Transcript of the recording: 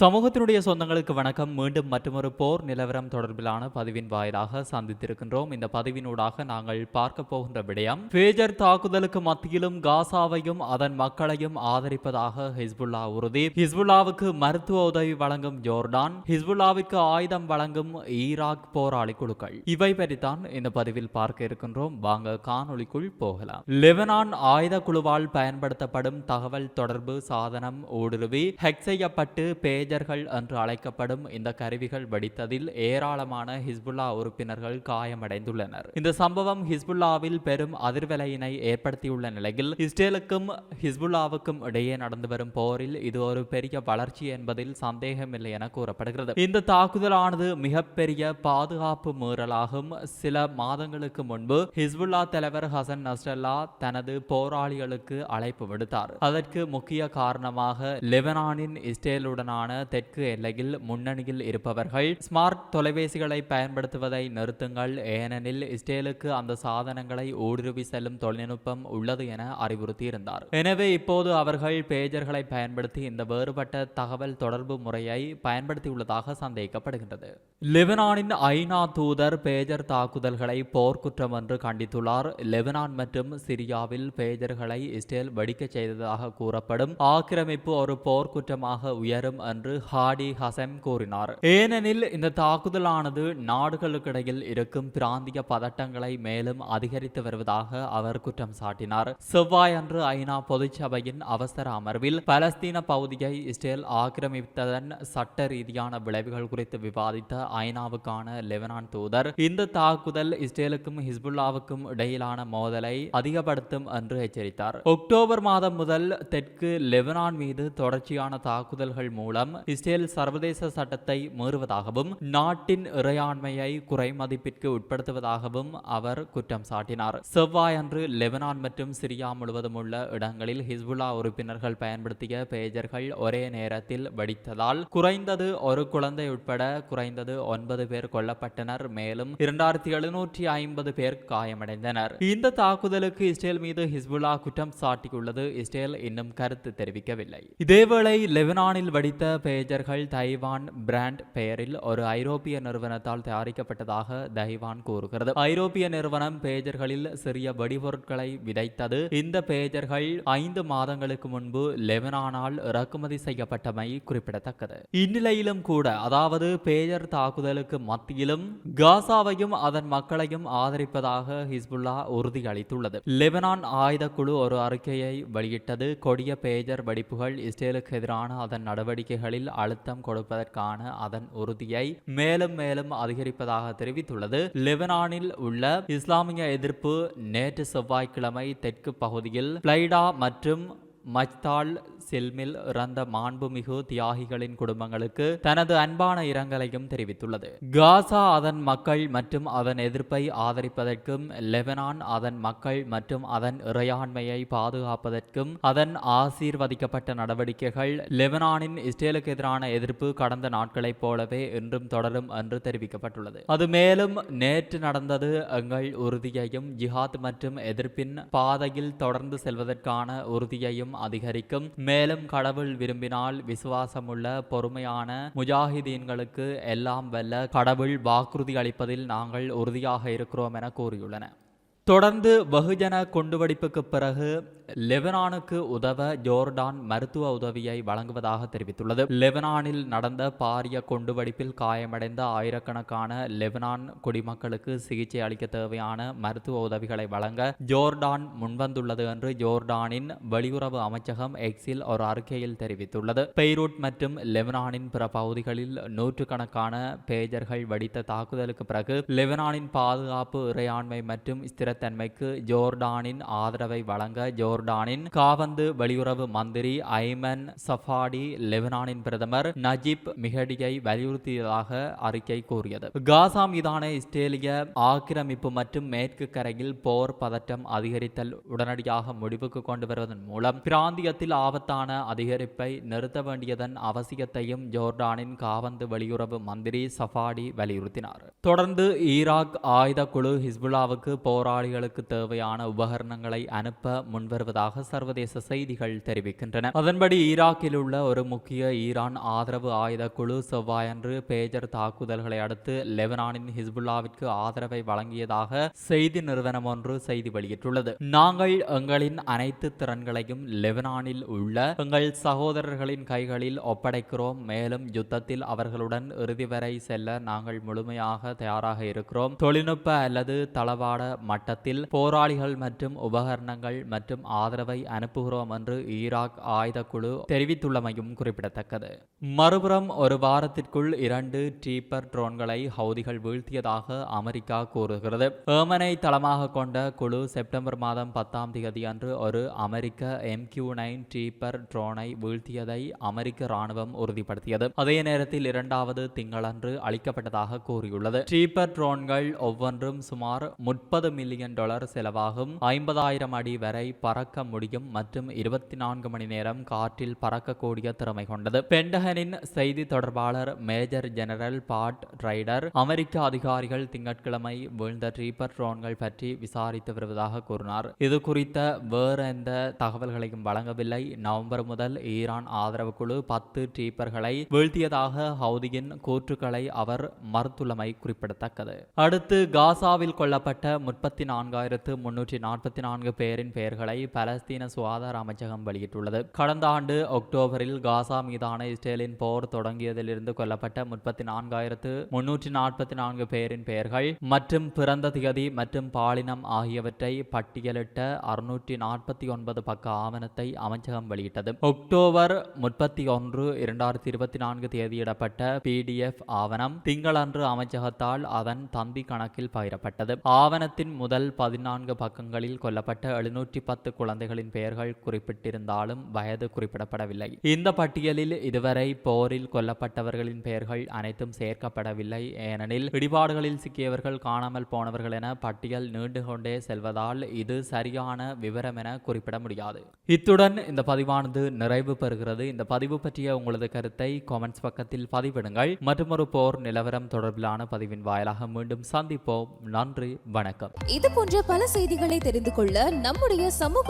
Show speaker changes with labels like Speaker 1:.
Speaker 1: சமூகத்தினுடைய சொந்தங்களுக்கு வணக்கம். மீண்டும் மற்றொரு போர் நிலவரம் தொடர்பிலான பதிவின் வாயிலாக சந்தித்திருக்கின்றோம். இந்த பதிவினூடாக நாங்கள் பார்க்க போகின்ற விடயம் பேஜர் தாக்குதலுக்கு மத்தியிலும் காசாவையும் அதன் மக்களையும் ஆதரிப்பதாக ஹிஸ்புல்லா உறுதி. ஹிஸ்புல்லாவுக்கு மருத்துவ உதவி வழங்கும் ஜோர்டான் ஹிஸ்புல்லாவிற்கு ஆயுதம் வழங்கும் ஈராக் போராளி குழுக்கள். இவை பற்றித்தான் இந்த பதிவில் பார்க்க இருக்கின்றோம். வாங்க காணொளிக்குள் போகலாம். லெபனான் ஆயுத குழுவால் பயன்படுத்தப்படும் தகவல் தொடர்பு சாதனம் ஊடுருவி ஹெக் செய்யப்பட்டு பேஜ் பேஜர்கள் என்று அழைக்கப்படும் இந்த கருவிகள் வெடித்ததில் ஏராளமான ஹிஸ்புல்லா உறுப்பினர்கள் காயமடைந்துள்ளனர். இந்த சம்பவம் ஹிஸ்புல்லாவில் பெரும் அதிர்வலையினை ஏற்படுத்தியுள்ள நிலையில் இஸ்ரேலுக்கும் ஹிஸ்புல்லாவுக்கும் இடையே நடந்து வரும் போரில் இது ஒரு பெரிய வளர்ச்சி என்பதில் சந்தேகமில்லை என கூறப்படுகிறது. இந்த தாக்குதலானது மிகப்பெரிய பாதுகாப்பு மீறலாகும். சில மாதங்களுக்கு முன்பு ஹிஸ்புல்லா தலைவர் ஹசன் நஸ்ரல்லா தனது போராளிகளுக்கு அழைப்பு விடுத்தார். அதற்கு முக்கிய காரணமாக லெபனானின் இஸ்ரேலுடனான தெற்கு எல்லையில் முன்னணியில் இருப்பவர்கள் ஸ்மார்ட் தொலைபேசிகளை பயன்படுத்துவதை நிறுத்துங்கள். ஏனெனில் இஸ்ரேலுக்கு அந்த சாதனங்களை ஊடுருவி செல்லும் தொழில்நுட்பம் உள்ளது என அறிவுறுத்தியிருந்தார். எனவே இப்போது அவர்கள் பேஜர்களை பயன்படுத்தி இந்த வேறுபட்ட தகவல் தொடர்பு முறையை பயன்படுத்தியுள்ளதாக சந்தேகிக்கப்படுகின்றது லெபனானின் ஐநா தூதர் பேஜர் தாக்குதல்களை போர்க்குற்றம் என்று கண்டித்துள்ளார். லெபனான் மற்றும் சிரியாவில் பேஜர்களை இஸ்ரேல் வெடிக்கச் செய்ததாக கூறப்படும். ஆக்கிரமிப்பு ஒரு போர்க்குற்றமாக உயரும் என்று ஹாடி ஹசம் கூறினார். ஏனெனில் இந்த தாக்குதலானது நாடுகளுக்கிடையில் இருக்கும் பிராந்திய பதட்டங்களை மேலும் அதிகரித்து வருவதாக அவர் குற்றம் சாட்டினார். செவ்வாய் அன்று ஐநா பொதுச்சபையின் அவசர அமர்வில் பலஸ்தீன பகுதியை இஸ்ரேல் ஆக்கிரமித்ததன் சட்ட ரீதியான விளைவுகள் குறித்து விவாதித்த ஐநாவுக்கான லெபனான் தூதர் இந்த தாக்குதல் இஸ்ரேலுக்கும் ஹிஸ்புல்லாவுக்கும் இடையிலான மோதலை அதிகப்படுத்தும் என்று எச்சரித்தார். அக்டோபர் மாதம் முதல் தெற்கு லெபனான் மீது தொடர்ச்சியான தாக்குதல்கள் மூலம் இஸ்ரேல் சர்வதேச சட்டத்தை மீறுவதாகவும் நாட்டின் இறையாண்மையை குறைமதிப்பிற்கு உட்படுத்துவதாகவும் அவர் குற்றம் சாட்டினார். செவ்வாயன்று லெபனான் மற்றும் சிரியா முழுவதும் உள்ள இடங்களில் ஹிஸ்புல்லா உறுப்பினர்கள் பயன்படுத்திய பேஜர்கள் ஒரே நேரத்தில் வெடித்ததால் குறைந்தது ஒரு குழந்தை உட்பட குறைந்தது ஒன்பது பேர் கொல்லப்பட்டனர். மேலும் இரண்டாயிரத்தி எழுநூற்றி ஐம்பது பேர் காயமடைந்தனர். இந்த தாக்குதலுக்கு இஸ்ரேல் மீது ஹிஸ்புல்லா குற்றம் சாட்டியுள்ளது. இஸ்ரேல் இன்னும் கருத்து தெரிவிக்கவில்லை. இதேவேளை லெபனானில் வெடித்த பேஜர்கள் தைவான் பிராண்ட் பெயரில் ஒரு ஐரோப்பிய நிறுவனத்தால் தயாரிக்கப்பட்டதாக தைவான் கூறுகிறது. ஐரோப்பிய நிறுவனம் பேஜர்களில் சிறிய வெடிபொருட்களை விதைத்தது. இந்த பேஜர்கள் ஐந்து மாதங்களுக்கு முன்பு லெபனானால் இறக்குமதி செய்யப்பட்டமை குறிப்பிடத்தக்கது. இந்நிலையிலும் கூட அதாவது பேஜர் தாக்குதலுக்கு மத்தியிலும் காசாவையும் அதன் மக்களையும் ஆதரிப்பதாக ஹிஸ்புல்லா உறுதியளித்துள்ளது. லெபனான் ஆயுத குழு ஒரு அறிக்கையை வெளியிட்டது. கொடிய பேஜர் வெடிப்புகள் இஸ்ரேலுக்கு எதிரான அதன் நடவடிக்கைகள் நடவடிக்கைகளில் அழுத்தம் கொடுப்பதற்கான அதன் உறுதியை மேலும் மேலும் அதிகரிப்பதாக தெரிவித்துள்ளது. லெபனானில் உள்ள இஸ்லாமிய எதிர்ப்பு நேற்று செவ்வாய்க்கிழமை தெற்கு பகுதியில் பிளைடா மற்றும் மஜ்தாள் செல்மில் இறந்த மாண்புமிகு தியாகிகளின் குடும்பங்களுக்கு தனது அன்பான இரங்கலையும் தெரிவித்துள்ளது. காசா அதன் மக்கள் மற்றும் அதன் எதிர்ப்பை ஆதரிப்பதற்கும் லெபனான் அதன் மக்கள் மற்றும் அதன் இறையாண்மையை பாதுகாப்பதற்கும் அதன் ஆசீர்வதிக்கப்பட்ட நடவடிக்கைகள் லெபனானின் இஸ்ரேலுக்கு எதிரான எதிர்ப்பு கடந்த நாட்களைப் போலவே இன்றும் தொடரும் என்று தெரிவிக்கப்பட்டுள்ளது. அது மேலும் நேற்று நடந்தது எங்கள் உறுதியையும் ஜிஹாத் மற்றும் எதிர்ப்பின் பாதையில் தொடர்ந்து செல்வதற்கான உறுதியையும் அதிகரிக்கும். மேலும் கடவுள் விரும்பினால் விசுவாசமுள்ள பொறுமையான முஜாஹிதீன்களுக்கு எல்லாம் வெல்ல கடவுள் வாக்குறுதி அளிப்பதில் நாங்கள் உறுதியாக இருக்கிறோம் என கூறியுள்ளன. தொடர்ந்து வெகுஜன குண்டுவெடிப்புக்கு பிறகு லெபனானுக்கு உதவ ஜோர்டான் மருத்துவ உதவியை வழங்குவதாக தெரிவித்துள்ளது. லெபனானில் நடந்த பாரிய குண்டுவெடிப்பில் காயமடைந்த ஆயிரக்கணக்கான லெபனான் குடிமக்களுக்கு சிகிச்சை அளிக்க தேவையான மருத்துவ உதவிகளை வழங்க ஜோர்டான் முன்வந்துள்ளது என்று ஜோர்டானின் வெளியுறவு அமைச்சகம் எக்ஸில் ஒரு அறிக்கையில் தெரிவித்துள்ளது. பெய்ரூட் மற்றும் லெபனானின் பிற பகுதிகளில் நூற்றுக்கணக்கான பேஜர்கள் வெடித்த தாக்குதலுக்கு பிறகு லெபனானின் பாதுகாப்பு இறையாண்மை மற்றும் ஸ்திரத்தன்மைக்கு ஜோர்டானின் ஆதரவை வழங்க ஜோர் ஜோர்டானின் காவந்து வெளியுறவு மந்திரி ஐமன் சஃபாடி லெபனானின் பிரதமர் நஜிப் மிகடியை வலியுறுத்தியதாக அறிக்கை கூறியது. காசா மீதான இஸ்ரேலிய ஆக்கிரமிப்பு மற்றும் மேற்கு கரையில் போர் பதட்டம் அதிகரித்தல் உடனடியாக முடிவுக்கு கொண்டு வருவதன் மூலம் பிராந்தியத்தில் ஆபத்தான அதிகரிப்பை நிறுத்த வேண்டியதன் அவசியத்தையும் ஜோர்டானின் காவந்து வெளியுறவு மந்திரி சஃபாடி வலியுறுத்தினார். தொடர்ந்து ஈராக் ஆயுத குழு ஹிஸ்புல்லாவுக்கு போராளிகளுக்கு தேவையான உபகரணங்களை அனுப்ப முன்வருவது வருவதாக சர்வதேச செய்திகள் தெரிவிக்கின்றன. அதன்படி ஈராக்கில் உள்ள ஒரு முக்கிய ஈரான் ஆதரவு ஆயுத குழு செவ்வாயன்று பேஜர் தாக்குதல்களை அடுத்து லெபனானின் ஹிஸ்புல்லாவிற்கு ஆதரவை வழங்கியதாக செய்தி நிறுவனம் ஒன்று செய்தி வெளியிட்டுள்ளது. நாங்கள் எங்களின் அனைத்து திறன்களையும் லெபனானில் உள்ள எங்கள் சகோதரர்களின் கைகளில் ஒப்படைக்கிறோம். மேலும் யுத்தத்தில் அவர்களுடன் இறுதி வரை செல்ல நாங்கள் முழுமையாக தயாராக இருக்கிறோம். தொழில்நுட்ப அல்லது தளவாட மட்டத்தில் போராளிகள் மற்றும் உபகரணங்கள் மற்றும் ஆதரவை அனுப்புகிறோம் என்று ஈராக் ஆயுத குழு தெரிவித்துள்ளமையும் குறிப்பிடத்தக்கது. மறுபுறம் ஒரு வாரத்திற்குள் இரண்டு டீப்பர் ட்ரோன்களை ஹவுதிகள் வீழ்த்தியதாக அமெரிக்கா கூறுகிறது. ஏமனை தளமாக கொண்ட குழு செப்டம்பர் மாதம் பத்தாம் தேதி அன்று ஒரு அமெரிக்க எம்கியூ நைன் டீப்பர் ட்ரோனை வீழ்த்தியதை அமெரிக்க ராணுவம் உறுதிப்படுத்தியது. அதே நேரத்தில் இரண்டாவது திங்களன்று அளிக்கப்பட்டதாக கூறியுள்ளது. டீப்பர் ட்ரோன்கள் ஒவ்வொன்றும் சுமார் முப்பது மில்லியன் டாலர் செலவாகும். ஐம்பதாயிரம் அடி வரை பறக்க முடியும். மற்றும் இருபத்தி நான்கு மணி நேரம் காற்றில் பறக்கக்கூடிய திறமை கொண்டது. பென்டகனின் செய்தி தொடர்பாளர் மேஜர் ஜெனரல் பாட் ரைடர் அமெரிக்க அதிகாரிகள் திங்கட்கிழமை வீழ்ந்த ட்ரீபர் ட்ரோன்கள் பற்றி விசாரித்து வருவதாக கூறினார். இது குறித்த வேறு எந்த தகவல்களையும் வழங்கவில்லை. நவம்பர் முதல் ஈரான் ஆதரவு குழு பத்து டீப்பர்களை வீழ்த்தியதாக ஹவுதியின் கூற்றுக்களை அவர் மறுத்துள்ளமை குறிப்பிடத்தக்கது. அடுத்து காசாவில் கொல்லப்பட்ட முப்பத்தி நான்காயிரத்து முன்னூற்றி நாற்பத்தி நான்கு பேரின் பெயர்களை பலஸ்தீன சுகாதார அமைச்சகம் வெளியிட்டுள்ளது. கடந்த ஆண்டு அக்டோபரில் காசா மீதான இஸ்ரேலின் போர் தொடங்கியதிலிருந்து கொல்லப்பட்ட முப்பத்தி நான்காயிரத்து முன்னூற்றி நாற்பத்தி நான்கு பேரின் பெயர்கள் மற்றும் பிறந்த திகதி மற்றும் பாலினம் ஆகியவற்றை பட்டியலிட்ட அறுநூற்றி நாற்பத்தி ஒன்பது பக்க ஆவணத்தை அமைச்சகம் வெளியிட்டது. அக்டோபர் முப்பத்தி ஒன்று இரண்டாயிரத்தி இருபத்தி நான்கு தேதியிடப்பட்ட பிடிஎஃப் ஆவணம் திங்களன்று அமைச்சகத்தால் அதன் தந்தி கணக்கில் பகிரப்பட்டது. ஆவணத்தின் முதல் பதினான்கு பக்கங்களில் கொல்லப்பட்ட எழுநூற்றி பத்து குழந்தைகளின் பெயர்கள் குறிப்பிட்டிருந்தாலும் வயது குறிப்பிடப்படவில்லை. இந்த பட்டியலில் இதுவரை போரில் கொல்லப்பட்டவர்களின் பெயர்கள் அனைத்தும் சேர்க்கப்படவில்லை. ஏனெனில் இடிபாடுகளில் சிக்கியவர்கள் காணாமல் போனவர்கள் என பட்டியல் நீண்டு கொண்டே செல்வதால் இது சரியான விவரம் என குறிப்பிட முடியாது. இத்துடன் இந்த பதிவானது நிறைவு பெறுகிறது. இந்த பதிவு பற்றிய உங்களது கருத்தை காமெண்ட்ஸ் பக்கத்தில் பதிவிடுங்கள். மற்றொரு போர் நிலவரம் தொடர்பிலான பதிவின் வாயிலாக மீண்டும் சந்திப்போம். நன்றி வணக்கம்.
Speaker 2: இது போன்ற பல செய்திகளை தெரிந்து கொள்ள நம்முடைய சமூக